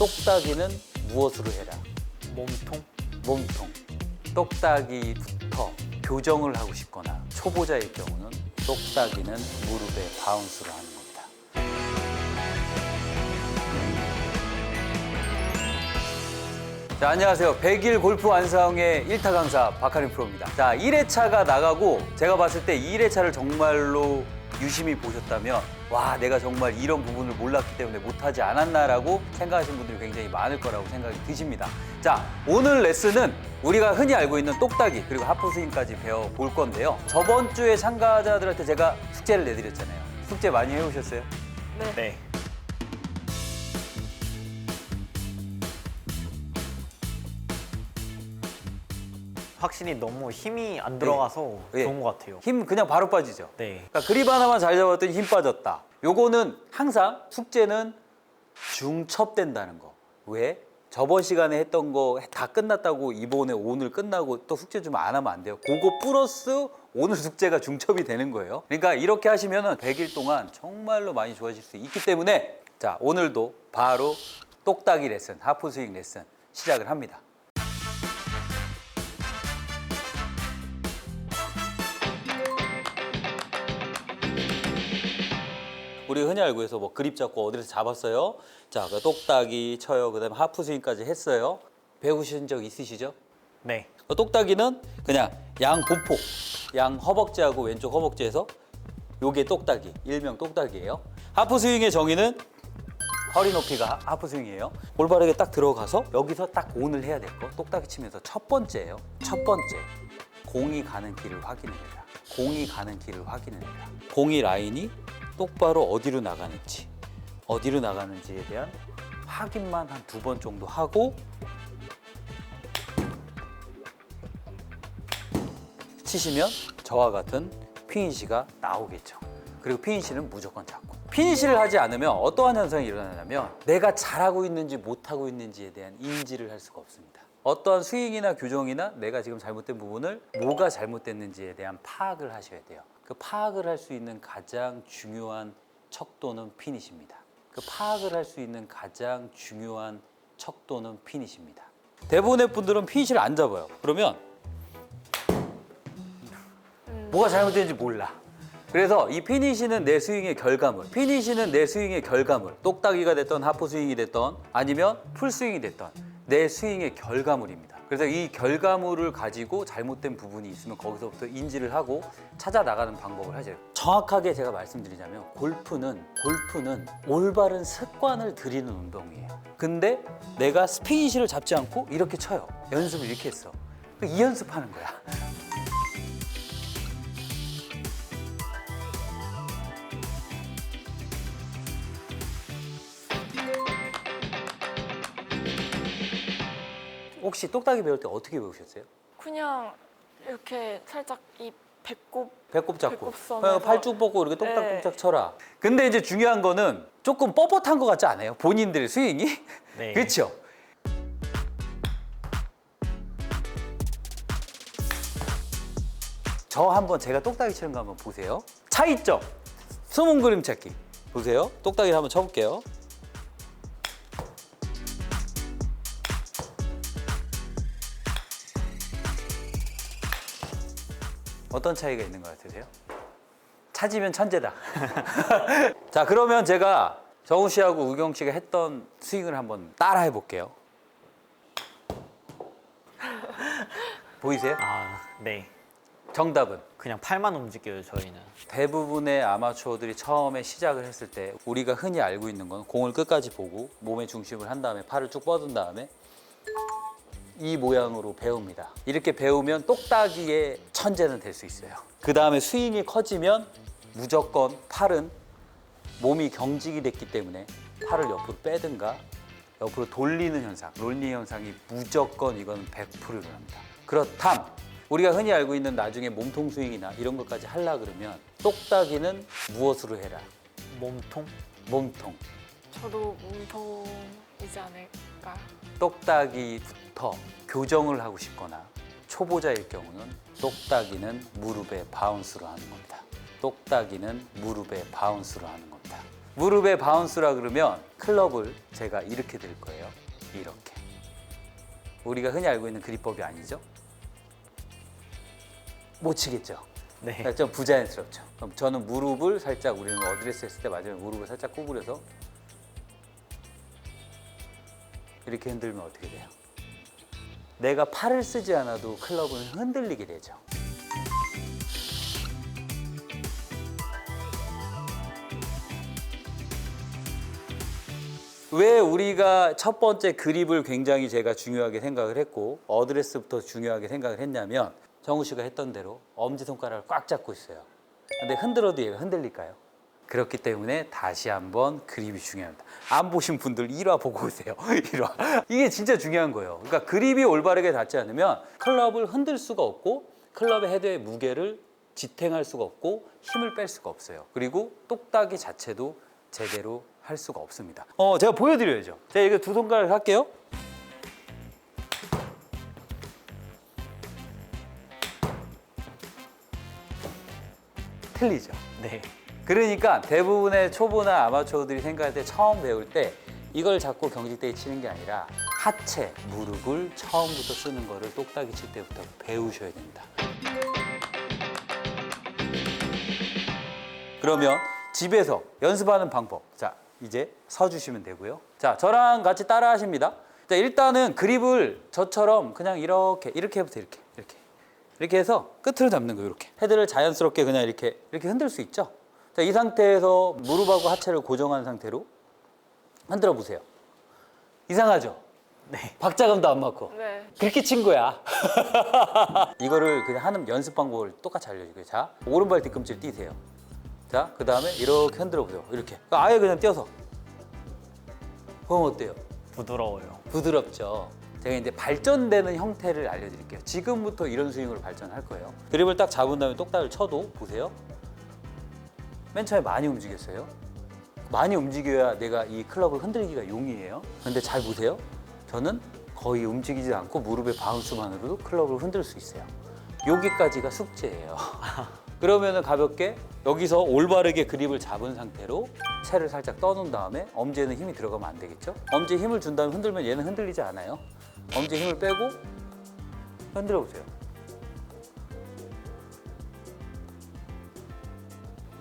똑딱이는 무엇으로 해라? 몸통? 몸통. 똑딱이부터 교정을 하고 싶거나 초보자일 경우는 똑딱이는 무릎에 바운스를 하는 겁니다. 자, 안녕하세요. 100일 골프 완성의 1타 강사 박하림 프로입니다. 자, 1회차가 나가고 제가 봤을 때 2회차를 정말로 유심히 보셨다면 와, 내가 정말 이런 부분을 몰랐기 때문에 못하지 않았나라고 생각하시는 분들이 굉장히 많을 거라고 생각이 드십니다. 자, 오늘 레슨은 우리가 흔히 알고 있는 똑딱이 그리고 하프 스윙까지 배워볼 건데요. 저번 주에 참가자들한테 제가 숙제를 내드렸잖아요. 숙제 많이 해오셨어요? 네. 네. 확실히 너무 힘이 안 들어가서 예. 좋은 것 같아요. 힘 그냥 바로 빠지죠. 네. 그러니까 그립 하나만 잘 잡았더니 힘 빠졌다. 요거는 항상 숙제는 중첩된다는 거. 왜? 저번 시간에 했던 거 다 끝났다고 이번에 오늘 끝나고 또 숙제 좀 안 하면 안 돼요. 그거 플러스 오늘 숙제가 중첩이 되는 거예요. 그러니까 이렇게 하시면은 100일 동안 정말로 많이 좋아질 수 있기 때문에 자, 오늘도 바로 똑딱이 레슨, 하프 스윙 레슨 시작을 합니다. 우리 흔히 알고 해서 뭐 그립 잡고 어디서 잡았어요. 자, 그 똑딱이 쳐요. 그다음에 하프 스윙까지 했어요. 배우신 적 있으시죠? 네. 그 똑딱이는 그냥 양 보폭, 양 허벅지하고 왼쪽 허벅지에서 요게 똑딱이, 일명 똑딱이에요. 하프 스윙의 정의는 허리 높이가 하- 하프 스윙이에요. 올바르게 딱 들어가서 여기서 딱 온을 해야 될 거. 똑딱이 치면서 첫 번째예요. 첫 번째. 공이 가는 길을 확인해라. 공이 가는 길을 확인해라. 공이 라인이 똑바로 어디로 나가는지, 어디로 나가는지에 대한 확인만 한 두 번 정도 하고 치시면 저와 같은 피니시가 나오겠죠. 그리고 피니시는 무조건 잡고. 피니시를 하지 않으면 어떠한 현상이 일어나냐면 내가 잘하고 있는지 못하고 있는지에 대한 인지를 할 수가 없습니다. 어떠한 스윙이나 교정이나 내가 지금 잘못된 부분을 뭐가 잘못됐는지에 대한 파악을 하셔야 돼요. 그 파악을 할 수 있는 가장 중요한 척도는 피니시입니다. 그 파악을 할 수 있는 가장 중요한 척도는 피니시입니다. 대부분의 분들은 피니시를 안 잡아요. 그러면 뭐가 잘못됐는지 몰라. 그래서 이 피니시는 내 스윙의 결과물, 피니시는 내 스윙의 결과물, 똑딱이가 됐던 하프 스윙이 됐던 아니면 풀 스윙이 됐던 내 스윙의 결과물입니다. 그래서 이 결과물을 가지고 잘못된 부분이 있으면 거기서부터 인지를 하고 찾아 나가는 방법을 하죠. 정확하게 제가 말씀드리자면 골프는 골프는 올바른 습관을 들이는 운동이에요. 근데 내가 스피니시를 잡지 않고 이렇게 쳐요. 연습을 이렇게 했어. 이 연습하는 거야. 혹시 똑딱이 배울 때 어떻게 배우셨어요? 그냥 이렇게 살짝 이 배꼽 배꼽 잡고 배꼽선에서. 어, 팔쭉 뻗고 이렇게 똑딱똑딱 네. 쳐라. 근데 이제 중요한 거는 조금 뻣뻣한 것 같지 않아요? 본인들의 스윙이? 네. 그렇죠? 저 한번 제가 똑딱이 치는 거 한번 보세요. 차이점. 숨은 그림 찾기. 보세요. 똑딱이를 한번 쳐볼게요. 어떤 차이가 있는 것 같으세요? 찾으면 천재다. 자, 그러면 제가 정우 씨하고 우경 씨가 했던 스윙을 한번 따라 해볼게요. 보이세요? 아, 네. 정답은 그냥 팔만 움직여요, 저희는. 대부분의 아마추어들이 처음에 시작을 했을 때 우리가 흔히 알고 있는 건 공을 끝까지 보고 몸의 중심을 한 다음에 팔을 쭉 뻗은 다음에 이 모양으로 배웁니다. 이렇게 배우면 똑딱이의 천재는 될 수 있어요. 그 다음에 스윙이 커지면 무조건 팔은 몸이 경직이 됐기 때문에 팔을 옆으로 빼든가 옆으로 돌리는 현상, 롤링 현상이 무조건 이건 100% 일어납니다. 그렇담 우리가 흔히 알고 있는 나중에 몸통 스윙이나 이런 것까지 하려 그러면 똑딱이는 무엇으로 해라? 몸통? 몸통. 저도 몸통 이지 않을까. 똑딱이부터 교정을 하고 싶거나 초보자일 경우는 똑딱이는 무릎에 바운스로 하는 겁니다. 똑딱이는 무릎에 바운스로 하는 겁니다. 무릎에 바운스라 그러면 클럽을 제가 이렇게 들 거예요. 이렇게. 우리가 흔히 알고 있는 그립법이 아니죠? 못 치겠죠? 네. 좀 부자연스럽죠. 그럼 저는 무릎을 살짝 우리는 어드레스 했을 때 마지막에 무릎을 살짝 구부려서 이렇게 흔들면 어떻게 돼요? 내가 팔을 쓰지 않아도 클럽은 흔들리게 되죠. 왜 우리가 첫 번째 그립을 굉장히 제가 중요하게 생각을 했고 어드레스부터 중요하게 생각을 했냐면 정우 씨가 했던 대로 엄지 손가락을 꽉 잡고 있어요. 근데 흔들어도 얘가 흔들릴까요? 그렇기 때문에 다시 한번 그립이 중요합니다. 안 보신 분들 1화 보고 오세요. 1화. 이게 진짜 중요한 거예요. 그러니까 그립이 올바르게 닿지 않으면 클럽을 흔들 수가 없고 클럽의 헤드의 무게를 지탱할 수가 없고 힘을 뺄 수가 없어요. 그리고 똑딱이 자체도 제대로 할 수가 없습니다. 어, 제가 보여드려야죠. 제가 이거 두 손가락 할게요. 틀리죠. 네. 그러니까 대부분의 초보나 아마추어들이 생각할 때 처음 배울 때 이걸 잡고 경직대에 치는 게 아니라 하체, 무릎을 처음부터 쓰는 거를 똑딱이 칠 때부터 배우셔야 됩니다. 그러면 집에서 연습하는 방법. 자, 이제 서주시면 되고요. 자, 저랑 같이 따라 하십니다. 자, 일단은 그립을 저처럼 그냥 이렇게, 이렇게 해부터 이렇게, 이렇게. 이렇게 해서 끝을 잡는 거예요, 이렇게. 헤드를 자연스럽게 그냥 이렇게, 이렇게 흔들 수 있죠? 자, 이 상태에서 무릎하고 하체를 고정한 상태로 흔들어 보세요. 이상하죠? 네. 박자감도 안 맞고. 네. 그렇게 친 거야. 이거를 그냥 하는 연습 방법을 똑같이 알려줄게요. 자, 오른발 뒤꿈치를 띄세요. 자, 그 다음에 이렇게 흔들어 보세요. 이렇게. 아예 그냥 띄어서. 그럼 어때요? 부드러워요. 부드럽죠. 제가 이제 발전되는 형태를 알려드릴게요. 지금부터 이런 스윙으로 발전할 거예요. 그립을 딱 잡은 다음에 똑딱을 쳐도 보세요. 맨 처음에 많이 움직였어요. 많이 움직여야 내가 이 클럽을 흔들기가 용이해요. 근데 잘 보세요. 저는 거의 움직이지 않고 무릎의 바운스만으로도 클럽을 흔들 수 있어요. 여기까지가 숙제예요. 그러면은 가볍게 여기서 올바르게 그립을 잡은 상태로 채를 살짝 떠놓은 다음에 엄지에는 힘이 들어가면 안 되겠죠? 엄지에 힘을 준 다음에 흔들면 얘는 흔들리지 않아요. 엄지에 힘을 빼고 흔들어 보세요.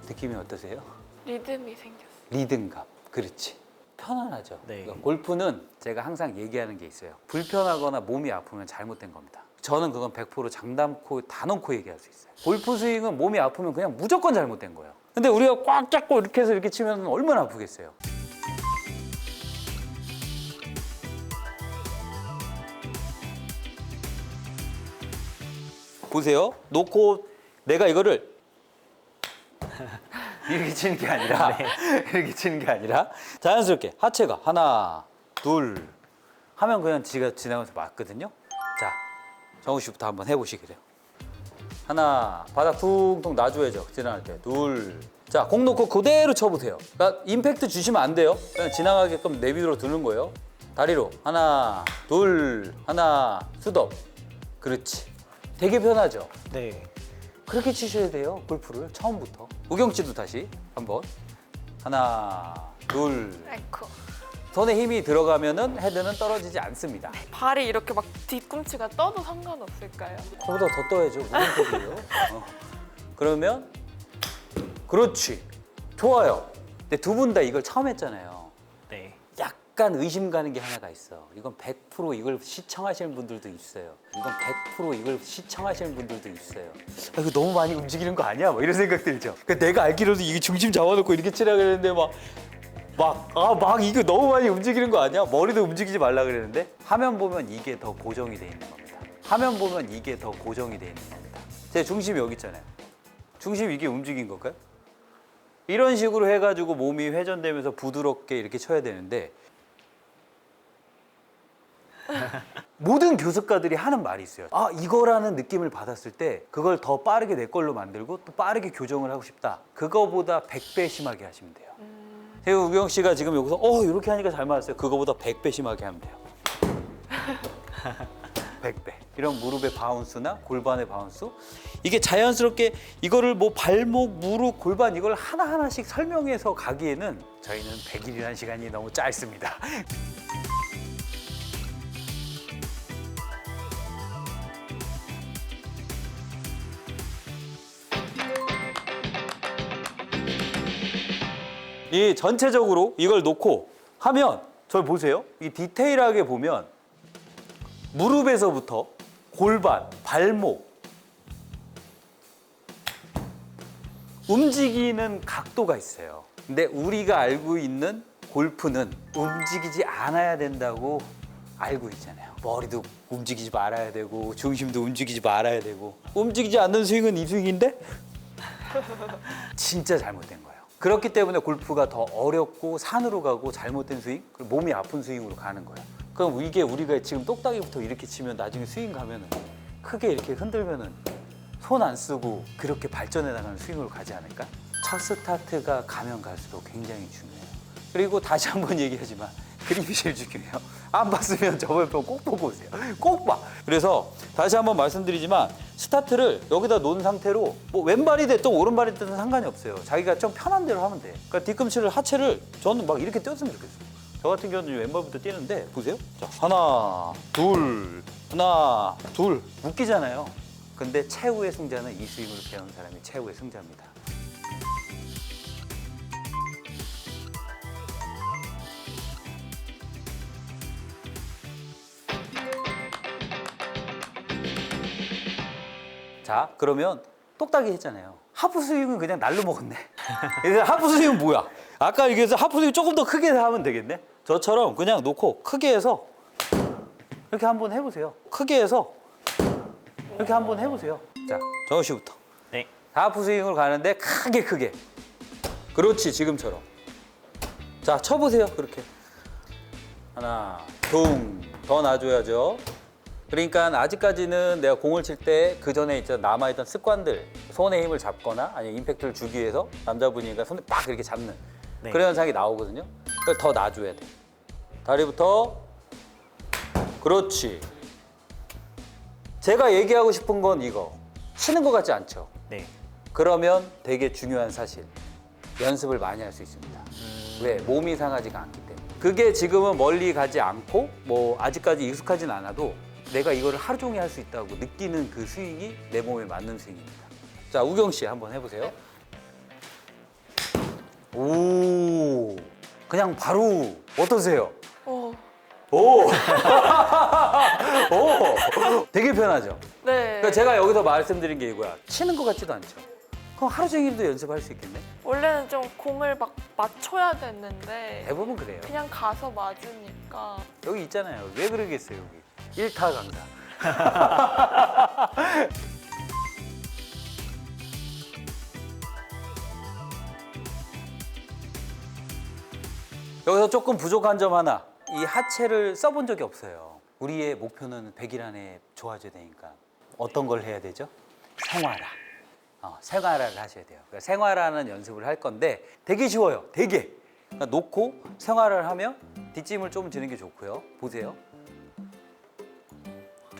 느낌이 어떠세요? 리듬이 생겼어요. 리듬감. 그렇지. 편안하죠. 네. 그러니까 골프는 제가 항상 얘기하는 게 있어요. 불편하거나 몸이 아프면 잘못된 겁니다. 저는 그건 100% 장담코 다 놓고 얘기할 수 있어요. 골프 스윙은 몸이 아프면 그냥 무조건 잘못된 거예요. 근데 우리가 꽉 잡고 이렇게 해서 이렇게 치면 얼마나 아프겠어요. 보세요. 놓고 내가 이거를 이렇게 치는 게 아니라 이렇게 치는 게 아니라 자연스럽게 하체가 하나 둘 하면 그냥 지가 지나가면서 맞거든요. 자 정우 씨부터 한번 해보시기래요. 하나 바닥 퉁퉁 놔줘야죠 지나갈 때 둘. 자공 놓고 그대로 쳐보세요. 그러니까 임팩트 주시면 안 돼요. 그냥 지나가게끔 내비로 두는 거예요. 다리로 하나 둘 하나 수덥. 그렇지. 되게 편하죠. 네. 그렇게 치셔야 돼요 골프를 처음부터 우경 씨도 다시 한번 하나 둘 아이쿠. 손에 힘이 들어가면은 헤드는 떨어지지 않습니다 발이 이렇게 막 뒤꿈치가 떠도 상관없을까요? 그보다 더 떠야죠 무슨 소리예요 어. 그러면 그렇지 좋아요 근데 두 분 다 이걸 처음 했잖아요 네. 약간 의심 가는 게 하나가 있어 이건 100% 이걸 시청하시는 분들도 있어요 이건 100% 이걸 시청하시는 분들도 있어요 아, 이거 너무 많이 움직이는 거 아니야? 뭐 이런 생각 들죠 그러니까 내가 알기로도 이게 중심 잡아놓고 이렇게 치라 그랬는데 막 막, 아, 막 이거 너무 많이 움직이는 거 아니야? 머리도 움직이지 말라 그랬는데 화면 보면 이게 더 고정이 돼 있는 겁니다. 화면 보면 이게 더 고정이 돼 있는 겁니다. 제 중심이 여기 있잖아요. 중심 이게 움직인 걸까요? 이런 식으로 해가지고 몸이 회전되면서 부드럽게 이렇게 쳐야 되는데 모든 교습가들이 하는 말이 있어요. 아 이거라는 느낌을 받았을 때 그걸 더 빠르게 내 걸로 만들고 또 빠르게 교정을 하고 싶다. 그거보다 100배 심하게 하시면 돼요. 태우 우경 씨가 지금 여기서 어 이렇게 하니까 잘 맞았어요. 그거보다 100배 심하게 하면 돼요. 100배. 이런 무릎의 바운스나 골반의 바운스 이게 자연스럽게 이거를 뭐 발목, 무릎, 골반 이걸 하나하나씩 설명해서 가기에는 저희는 100일이라는 시간이 너무 짧습니다. 이 전체적으로 이걸 놓고 하면 저 보세요. 이 디테일하게 보면 무릎에서부터 골반, 발목 움직이는 각도가 있어요. 근데 우리가 알고 있는 골프는 움직이지 않아야 된다고 알고 있잖아요. 머리도 움직이지 말아야 되고 중심도 움직이지 말아야 되고 움직이지 않는 스윙은 이 스윙인데 진짜 잘못된 거예요. 그렇기 때문에 골프가 더 어렵고 산으로 가고 잘못된 스윙, 그리고 몸이 아픈 스윙으로 가는 거예요. 그럼 이게 우리가 지금 똑딱이부터 이렇게 치면 나중에 스윙 가면은 크게 이렇게 흔들면은 손 안 쓰고 그렇게 발전해 나가는 스윙으로 가지 않을까? 첫 스타트가 가면 갈수록 굉장히 중요해요. 그리고 다시 한 번 얘기하지만 그림이 제일 중요해요. 안 봤으면 저번 편꼭 보고 오세요. 꼭 봐. 그래서 다시 한번 말씀드리지만 스타트를 여기다 놓은 상태로 뭐 왼발이 됐든 오른발이 됐든 상관이 없어요. 자기가 좀 편한 대로 하면 돼. 그러니까 뒤꿈치를 하체를 저는 막 이렇게 띄었으면 좋겠어요. 저 같은 경우는 왼발부터 뛰는데 보세요. 자 하나 둘 하나 둘 웃기잖아요. 근데 최후의 승자는 이 스윙을 배운 사람이 최후의 승자입니다. 자, 그러면 똑딱이 했잖아요. 하프 스윙은 그냥 날로 먹었네. 그래서 하프 스윙은 뭐야? 아까 얘기해서 하프 스윙 조금 더 크게 하면 되겠네. 저처럼 그냥 놓고 크게 해서 이렇게 한번 해보세요. 크게 해서 이렇게 한번 해보세요. 자, 정우 씨부터. 네. 하프 스윙으로 가는데 크게 크게. 그렇지, 지금처럼. 자, 쳐보세요. 그렇게. 하나, 둥. 더 놔줘야죠. 그러니까 아직까지는 내가 공을 칠 때 그 전에 있던 남아있던 습관들, 손에 힘을 잡거나 아니면 임팩트를 주기 위해서 남자분이니까 손에 빡 이렇게 잡는 네. 그런 현상이 나오거든요. 그걸 더 놔줘야 돼. 다리부터. 그렇지. 제가 얘기하고 싶은 건 이거. 치는 것 같지 않죠? 네. 그러면 되게 중요한 사실. 연습을 많이 할 수 있습니다. 왜? 몸이 상하지가 않기 때문에. 그게 지금은 멀리 가지 않고 뭐 아직까지 익숙하진 않아도 내가 이거를 하루 종일 할 수 있다고 느끼는 그 스윙이 내 몸에 맞는 스윙입니다. 자, 우경 씨 한번 해보세요. 오, 그냥 바로 어떠세요? 어, 오, 오, 되게 편하죠. 네. 그러니까 제가 여기서 말씀드린 게 이거야. 치는 것 같지도 않죠. 그럼 하루 종일도 연습할 수 있겠네. 원래는 좀 공을 막 맞춰야 됐는데 대부분 그래요. 그냥 가서 맞으니까 여기 있잖아요. 왜 그러겠어요, 여기. 일타 강사. 여기서 조금 부족한 점 하나. 이 하체를 써본 적이 없어요. 우리의 목표는 100일 안에 좋아져야 되니까 어떤 걸 해야 되죠? 생활화. 어, 생활화를 하셔야 돼요. 그러니까 생활화는 연습을 할 건데 되게 쉬워요. 되게. 그러니까 놓고 생활을 하면 뒷짐을 좀 지는 게 좋고요. 보세요.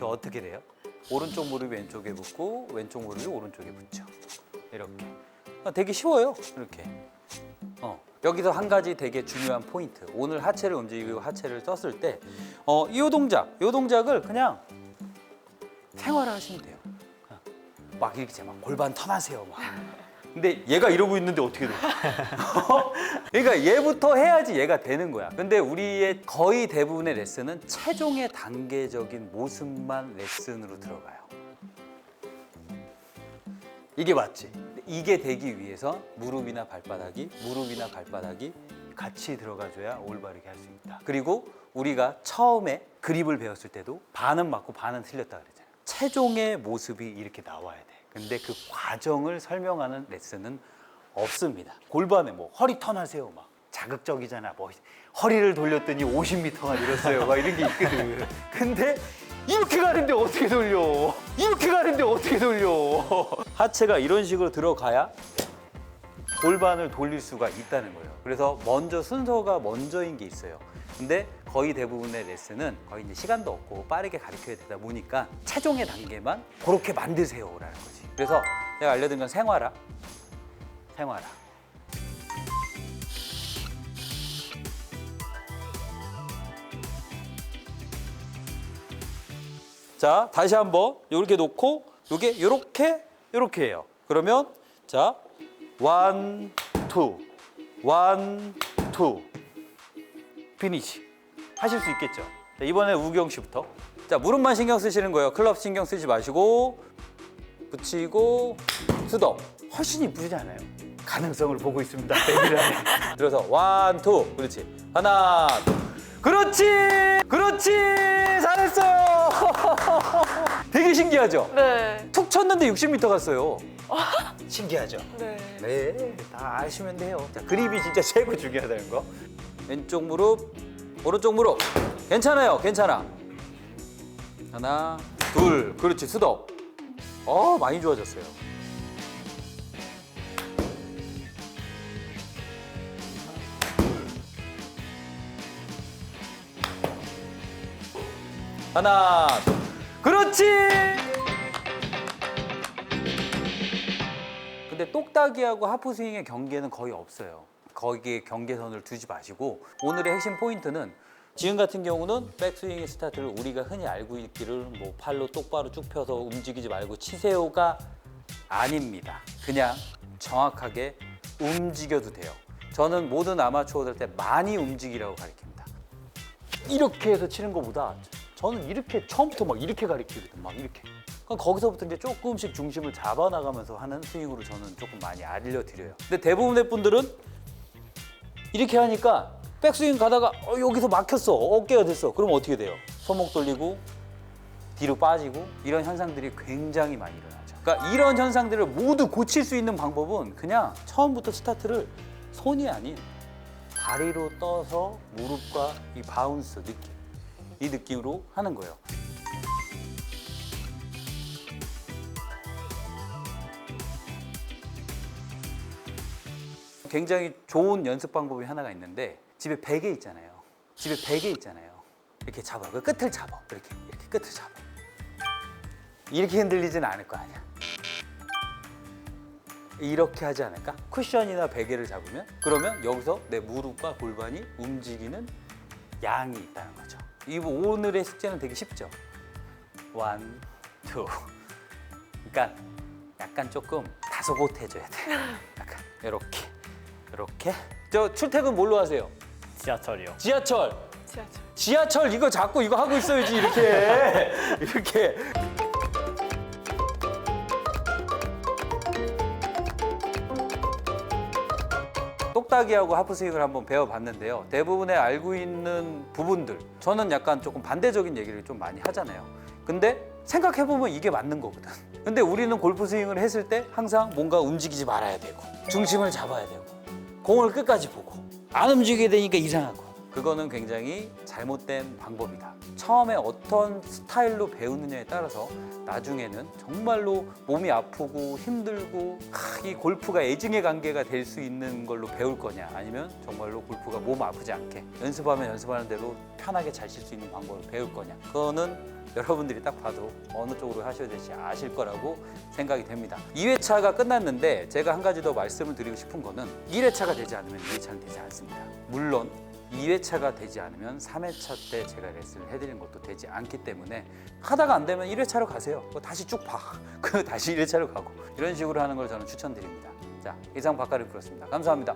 저 어떻게 돼요? 오른쪽 무릎이 왼쪽에 붙고 왼쪽 무릎이 오른쪽에 붙죠. 이렇게. 아, 되게 쉬워요. 이렇게. 어. 여기서 한 가지 되게 중요한 포인트. 오늘 하체를 움직이고 하체를 썼을 때, 어, 이 동작, 이 동작을 그냥 생활화 하시면 돼요. 막 이렇게 막 골반 턴하세요. 막. 근데 얘가 이러고 있는데 어떻게 돼? 그러니까 얘부터 해야지 얘가 되는 거야. 근데 우리의 거의 대부분의 레슨은 체중의 단계적인 모습만 레슨으로 들어가요. 이게 맞지? 이게 되기 위해서 무릎이나 발바닥이 무릎이나 발바닥이 같이 들어가줘야 올바르게 할 수 있다. 그리고 우리가 처음에 그립을 배웠을 때도 반은 맞고 반은 틀렸다 그랬잖아요. 최종의 모습이 이렇게 나와야 돼. 근데 그 과정을 설명하는 레슨은 없습니다. 골반에 뭐 허리 턴하세요 막 자극적이잖아. 뭐 허리를 돌렸더니 50m가 늘었어요. 막 이런 게 있거든. 근데 이렇게 가는데 어떻게 돌려? 이렇게 가는데 어떻게 돌려? 하체가 이런 식으로 들어가야 골반을 돌릴 수가 있다는 거예요. 그래서 먼저 순서가 먼저인 게 있어요. 근데 거의 대부분의 레슨은 거의 이제 시간도 없고 빠르게 가르쳐야 되다 보니까 최종의 단계만 그렇게 만드세요라는 거지. 그래서 내가 알려드린 건 생활화, 생활화. 자, 다시 한번 이렇게 놓고 이게 이렇게 이렇게 해요. 그러면 자, 원, 투, 원, 투, 피니시 하실 수 있겠죠. 자, 이번에 우경 씨부터. 자, 무릎만 신경 쓰시는 거예요. 클럽 신경 쓰지 마시고 붙이고 수동. 훨씬 이쁘지 않아요? 가능성을 보고 있습니다. 데뷔를 하네. 들어서 원, 투. 그렇지. 하나, 둘. 그렇지! 그렇지! 잘했어요! 되게 신기하죠? 네. 툭 쳤는데 60m 갔어요. 신기하죠? 네. 네, 다 아시면 돼요. 자, 그립이 진짜 최고 중요하다는 거. 왼쪽 무릎, 오른쪽 무릎. 괜찮아요, 괜찮아. 하나, 둘, 그렇지, 수동. 어, 많이 좋아졌어요. 하나, 둘. 그렇지! 근데 똑딱이하고 하프스윙의 경계는 거의 없어요. 거기에 경계선을 두지 마시고 오늘의 핵심 포인트는 지금 같은 경우는 백스윙의 스타트를 우리가 흔히 알고 있기를 뭐 팔로 똑바로 쭉 펴서 움직이지 말고 치세요가 아닙니다. 그냥 정확하게 움직여도 돼요. 저는 모든 아마추어들 때 많이 움직이라고 가르칩니다. 이렇게 해서 치는 것보다 저는 이렇게 처음부터 막 이렇게 가르치거든 막 이렇게 그럼 거기서부터 이제 조금씩 중심을 잡아 나가면서 하는 스윙으로 저는 조금 많이 알려드려요 근데 대부분의 분들은 이렇게 하니까 백스윙 가다가 어, 여기서 막혔어. 어깨가 됐어. 그럼 어떻게 돼요? 손목 돌리고 뒤로 빠지고 이런 현상들이 굉장히 많이 일어나죠. 그러니까 이런 현상들을 모두 고칠 수 있는 방법은 그냥 처음부터 스타트를 손이 아닌 다리로 떠서 무릎과 이 바운스 느낌 이 느낌으로 하는 거예요. 굉장히 좋은 연습 방법이 하나가 있는데 집에 베개 있잖아요. 집에 베개 있잖아요. 이렇게 잡아. 그 끝을 잡아. 이렇게 이렇게 끝을 잡아. 이렇게 흔들리진 않을 거 아니야. 이렇게 하지 않을까? 쿠션이나 베개를 잡으면 그러면 여기서 내 무릎과 골반이 움직이는 양이 있다는 거죠. 이 오늘의 숙제는 되게 쉽죠. 원, 투. 그러니까 약간 조금 다소곳해져야 돼. 약간 이렇게, 이렇게. 저 출퇴근 뭘로 하세요? 지하철이요. 지하철. 지하철. 지하철 이거 자꾸 이거 하고 있어야지 이렇게 이렇게 똑딱이하고 하프스윙을 한번 배워봤는데요. 대부분의 알고 있는 부분들 저는 약간 조금 반대적인 얘기를 좀 많이 하잖아요. 근데 생각해보면 이게 맞는 거거든. 근데 우리는 골프 스윙을 했을 때 항상 뭔가 움직이지 말아야 되고 중심을 잡아야 되고 공을 끝까지 보고 안 움직이게 되니까 이상하고 그거는 굉장히 잘못된 방법이다. 처음에 어떤 스타일로 배우느냐에 따라서 나중에는 정말로 몸이 아프고 힘들고 하, 이 골프가 애증의 관계가 될 수 있는 걸로 배울 거냐 아니면 정말로 골프가 몸 아프지 않게 연습하면 연습하는 대로 편하게 잘 칠 수 있는 방법을 배울 거냐 그거는 여러분들이 딱 봐도 어느 쪽으로 하셔야 될지 아실 거라고 생각이 됩니다. 2회차가 끝났는데 제가 한 가지 더 말씀을 드리고 싶은 거는 1회차가 되지 않으면 2회차는 되지 않습니다. 물론 2회차가 되지 않으면 3회차 때 제가 레슨을 해드리는 것도 되지 않기 때문에 하다가 안 되면 1회차로 가세요. 그거 다시 쭉 봐. 그 다시 1회차로 가고 이런 식으로 하는 걸 저는 추천드립니다. 자 이상 박가를 풀었습니다. 감사합니다.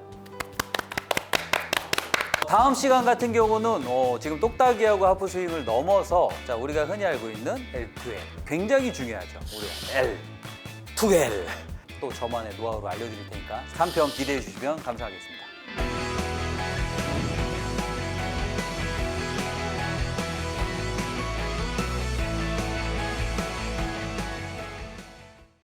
다음 시간 같은 경우는 어, 지금 똑딱이하고 하프 스윙을 넘어서 자 우리가 흔히 알고 있는 L2L 굉장히 중요하죠. 우리가 L, 2L 또 저만의 노하우를 알려드릴 테니까 3편 기대해 주시면 감사하겠습니다.